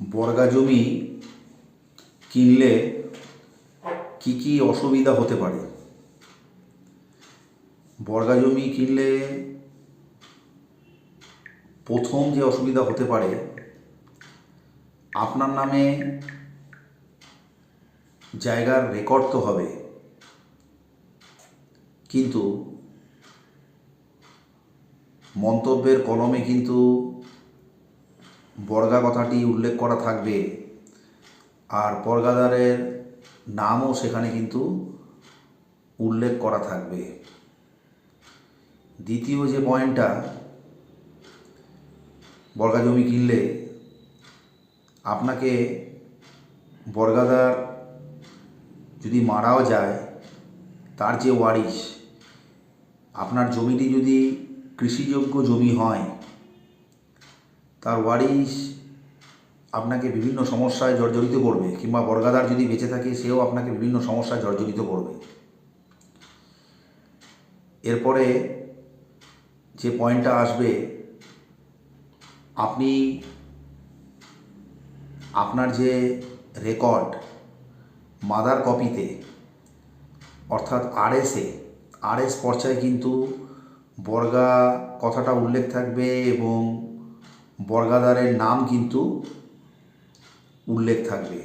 বর্গা জমি কিনলে কি কি অসুবিধা হতে পারে? বর্গা জমি কিনলে প্রথম যে অসুবিধা হতে পারে, আপনার নামে জায়গার রেকর্ড তো হবে। কিন্তু মন্তব্যের কলমে কিন্তু বর্গা কথাটি উল্লেখ করা থাকবে। আর বর্গাদারের নামও সেখানে কিন্তু উল্লেখ করা থাকবে। দ্বিতীয় যে পয়েন্টটা বর্গা জমি কিনলে আপনাকে বর্গাদার যদি মারাও যায়, তার যে ওয়ারিশ, আপনার জমিটি যদি কৃষিযোগ্য জমি হয় তার ওয়ারিশ আপনাকে বিভিন্ন সমস্যায় জর্জরিত করবে, কিংবা বর্গাদার যদি বেঁচে থাকে সেও আপনাকে বিভিন্ন সমস্যায় জর্জরিত করবে। এরপরে যে পয়েন্টটা আসবে, আপনি, আপনার যে রেকর্ড মাদার কপিতে, অর্থাৎ আরএসে আরএস পর্চায় কিন্তু বর্গা কথাটা উল্লেখ থাকবে এবং বর্গাদারের নাম কিন্তু উল্লেখ থাকবে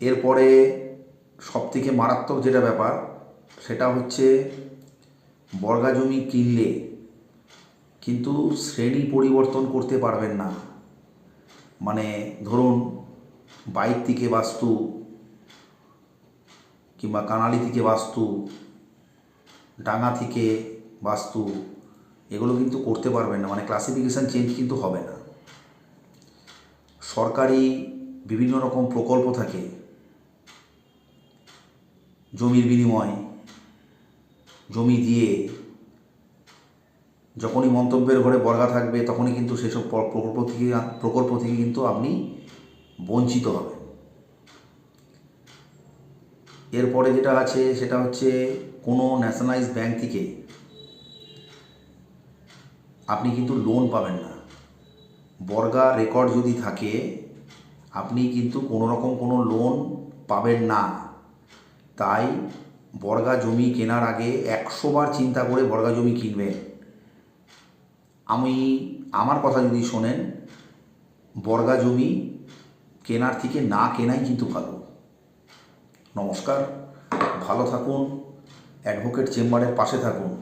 এরপরে সবথেকে মারাত্মক যেটা ব্যাপার, সেটা হচ্ছে বর্গা জমি কিনলে কিন্তু শ্রেণি পরিবর্তন করতে পারবেন না। মানে ধরুন, বাইর থেকে বাস্তু কিংবা কানালি থেকে বাস্তু, ডাঙা থেকে বাস্তু এগুলো কিন্তু করতে পারবেন না। মানে ক্লাসিফিকেশান চেঞ্জ কিন্তু হবে না। সরকারি বিভিন্ন রকম প্রকল্প থাকে। জমির বিনিময়, জমি দিয়ে যখনই মন্তব্যের ঘরে বর্গা থাকবে, তখনই কিন্তু সেসব প্রকল্প থেকে প্রকল্প থেকে কিন্তু আপনি বঞ্চিত হবেন। এরপরে যেটা আছে, সেটা হচ্ছে কোনো ন্যাশনালাইজ ব্যাংক থেকে আপনি কিন্তু লোন পাবেন না। বর্গা রেকর্ড যদি থাকে, আপনি কিন্তু কোনো রকম কোনো লোন পাবেন না। তাই বর্গা জমি কেনার আগে একশো বার চিন্তা করে বর্গা জমি কিনবেন। আমি, আমার কথা যদি শোনেন, বর্গা জমি কেনার থেকে না কেনাই কিন্তু ভালো। নমস্কার, ভালো থাকুন অ্যাডভোকেট চেম্বারের পাশে থাকুন।